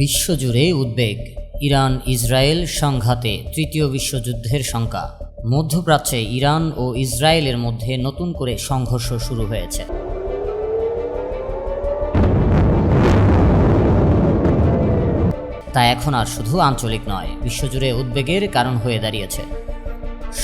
বিশ্বজুড়ে উদ্বেগ, Iran Israel সংঘাতে তৃতীয় বিশ্বযুদ্ধের শঙ্কা। মধ্যপ্রাচ্যে ইরান ও ইসরায়েলের মধ্যে নতুন করে সংঘর্ষ শুরু হয়েছে। তা এখন আর শুধু আঞ্চলিক নয়, বিশ্বজুড়ে উদ্বেগের কারণ হয়ে দাঁড়িয়েছে।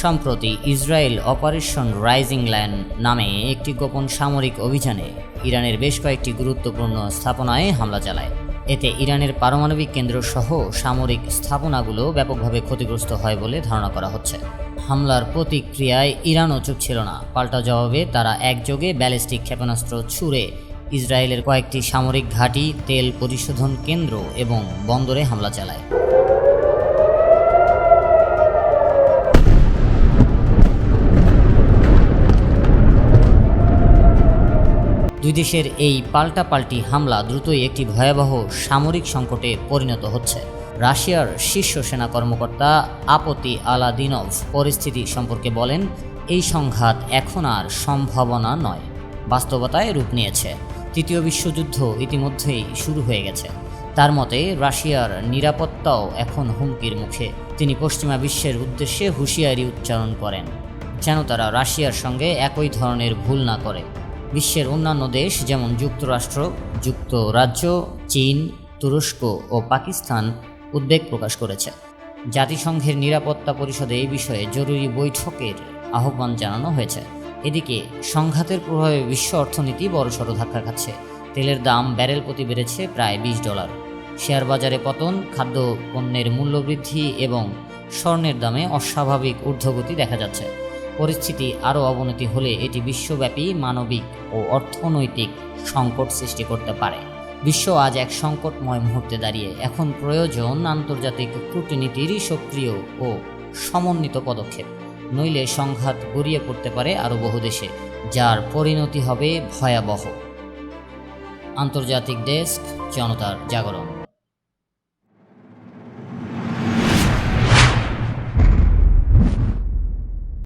সম্প্রতি ইসরায়েল অপারেশন রাইজিং ল্যান্ড নামে একটি গোপন সামরিক অভিযানে ইরানের বেশ কয়েকটি গুরুত্বপূর্ণ স্থাপনায় হামলা চালায়। এতে ইরানের পারমাণবিক কেন্দ্র সহ সামরিক স্থাপনাগুলো ব্যাপকভাবে ক্ষতিগ্রস্ত হয় বলে ধারণা করা হচ্ছে। হামলার প্রতিক্রিয়ায় ইরানও চুপ ছিল না। পাল্টা জবাবে তারা একযোগে ব্যালিস্টিক ক্ষেপণাস্ত্র ছুড়ে ইসরায়েলের কয়েকটি সামরিক ঘাঁটি, তেল পরিশোধন কেন্দ্র এবং বন্দরে হামলা চালায়। দুই দেশের এই পাল্টাপাল্টি হামলা দ্রুতই একটি ভয়াবহ সামরিক সংকটে পরিণত হচ্ছে। রাশিয়ার শীর্ষ সেনা কর্মকর্তা আপতি আলাদিনভ পরিস্থিতি সম্পর্কে বলেন, এই সংঘাত এখন আর সম্ভাবনা নয়। বাস্তবতায় রূপ নিয়েছে। তৃতীয় বিশ্বযুদ্ধ ইতিমধ্যেই শুরু হয়ে গেছে। তার মতে, রাশিয়ার নিরাপত্তাও এখন হুমকির মুখে। তিনি পশ্চিমা বিশ্বের উদ্দেশ্যে হুঁশিয়ারি উচ্চারণ করেন, যেন তারা রাশিয়ার সঙ্গে একই ধরনের ভুল না করে। বিশ্বের অন্যান্য দেশ যেমন যুক্তরাষ্ট্র, যুক্তরাজ্য, চীন, তুরস্ক ও পাকিস্তান উদ্বেগ প্রকাশ করেছে। জাতিসংঘের নিরাপত্তা পরিষদে এই বিষয়ে জরুরি বৈঠকের আহ্বান জানানো হয়েছে। এদিকে সংঘাতের প্রভাবে বিশ্ব অর্থনীতি বড়সড় ধাক্কা খাচ্ছে। তেলের দাম ব্যারেল প্রতি বেড়েছে প্রায় বিশ ডলার। শেয়ার বাজারে পতন, খাদ্য পণ্যের মূল্যবৃদ্ধি এবং স্বর্ণের দামে অস্বাভাবিক ঊর্ধ্বগতি দেখা যাচ্ছে। পরিস্থিতি আরও অবনতি হলে এটি বিশ্বব্যাপী মানবিক ও অর্থনৈতিক সংকট সৃষ্টি করতে পারে। বিশ্ব আজ এক সংকটময় মুহূর্তে দাঁড়িয়ে এখন প্রয়োজন আন্তর্জাতিক কূটনীতির সক্রিয় ও সমন্বিত পদক্ষেপ। নইলে সংঘাত গড়িয়ে পড়তে পারে আরও বহু দেশে, যার পরিণতি হবে ভয়াবহ। আন্তর্জাতিক ডেস্ক, জনতার জাগরণ।